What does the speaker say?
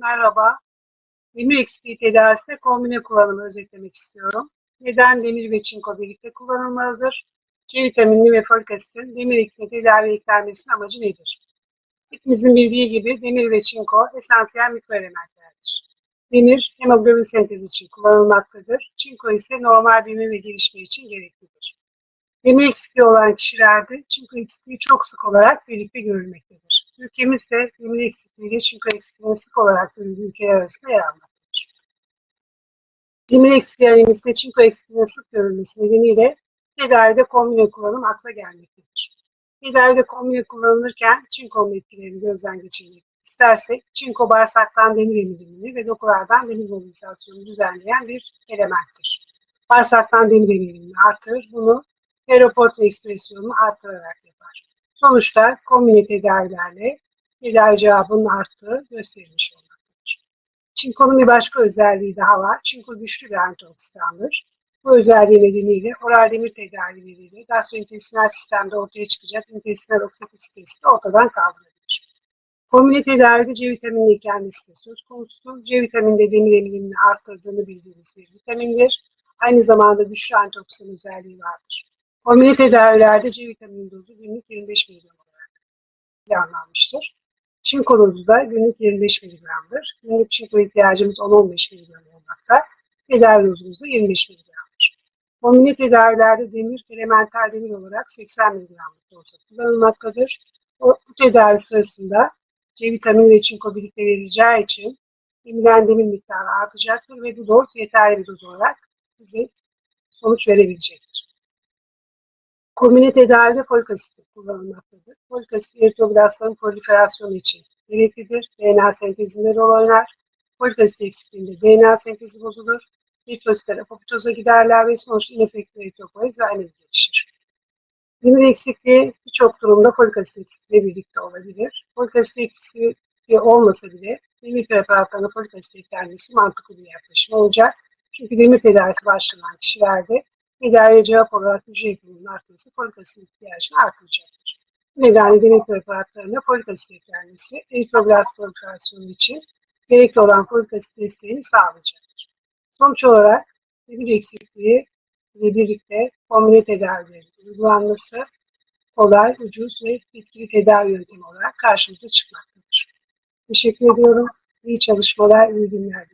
Merhaba. Demir eksikliği tedavisinde kombine kullanımı özetlemek istiyorum. Neden demir ve çinko birlikte kullanılmalıdır? C vitaminli ve folik asitin demir eksikliği tedavi eklenmesinin amacı nedir? Hepimizin bildiği gibi demir ve çinko esansiyel mikroelementlerdir. Demir hemoglobin sentezi için kullanılmaktadır. Çinko ise normal büyüme ve gelişme için gereklidir. Demir eksikliği olan kişilerde çinko eksikliği çok sık olarak birlikte görülmektedir. Ülkemizde demir eksikliği ile çinko eksikliğinin sık olarak görüldüğü ülkeler arasında yer almaktadır. Demir eksikliği anemisi eksikliğinin sık görülmesi nedeniyle tedavide kombine kullanım akla gelmektedir. Tedavide kombine kullanılırken çinko etkilerini gözden geçirmek istersek, çinko bağırsaktan demir emilimini ve dokulardan demir mobilizasyonunu düzenleyen bir elementtir. Bağırsaktan demir emilimini artırır, bunu aeroportu ekspresyonunu artırarak. Sonuçta kombine tedavilerle tedavi cevabının arttığı gösterilmiş olmaktadır. Çinkonun bir başka özelliği daha var. Çinko güçlü bir antioksidandır. Bu özelliği nedeniyle oral demir tedavileriyle gastrointestinal sistemde ortaya çıkacak intestinal oksidatif stresi de ortadan kaldırabilir. Kombine tedavide C vitamini kendisi de söz konusu. C vitaminde demir emilimini arttırdığını bildiğimiz bir vitamindir. Aynı zamanda güçlü antioksidan özelliği vardır. Kombine tedavilerde C vitamini dozu günlük 25 mg olarak planlanmıştır. Çinko dozu da günlük 25 mg'dır. Günlük çinko ihtiyacımız 10-15 mg olmakta. Tedavi dozumuz da 25 mg'dır. Kombine tedavilerde demir elemental demir olarak 80 mg'lık doza kullanılmaktadır. O, bu tedavi sırasında C vitamini ve çinko birlikte verileceği için emilen demir miktarı artacaktır ve bu doz yeterli bir doz olarak bize sonuç verebilecektir. Kombine tedavide folik asit kullanılmaktadır. Folik asit eritroblastların proliferasyonu için gereklidir. DNA sentezinde rol oynar. Folik asit eksikliğinde DNA sentezi bozulur. Eritrositler apoptoza giderler ve sonuçta inefektif eritropoiz ve anemia gelişir. Demir eksikliği birçok durumda folik asit eksikliği birlikte olabilir. Folik asit eksikliği olmasa bile demir preparatlarına folik asit eklenmesi mantıklı bir yaklaşım olacak. Çünkü demir tedavisi başlanan kişilerde tedaviye cevap olarak hücre yıkımının artması folik asit ihtiyacını artıracaktır. Bu nedenle demir preparatlarına folik asit eklenmesi eritroblast proliferasyonu için gerekli olan folik asit desteğini sağlayacaktır. Sonuç olarak demir eksikliği ile birlikte kombine tedavilerin uygulanması kolay, ucuz ve etkili tedavi yöntemi olarak karşımıza çıkmaktadır. Teşekkür ediyorum. İyi çalışmalar, iyi günler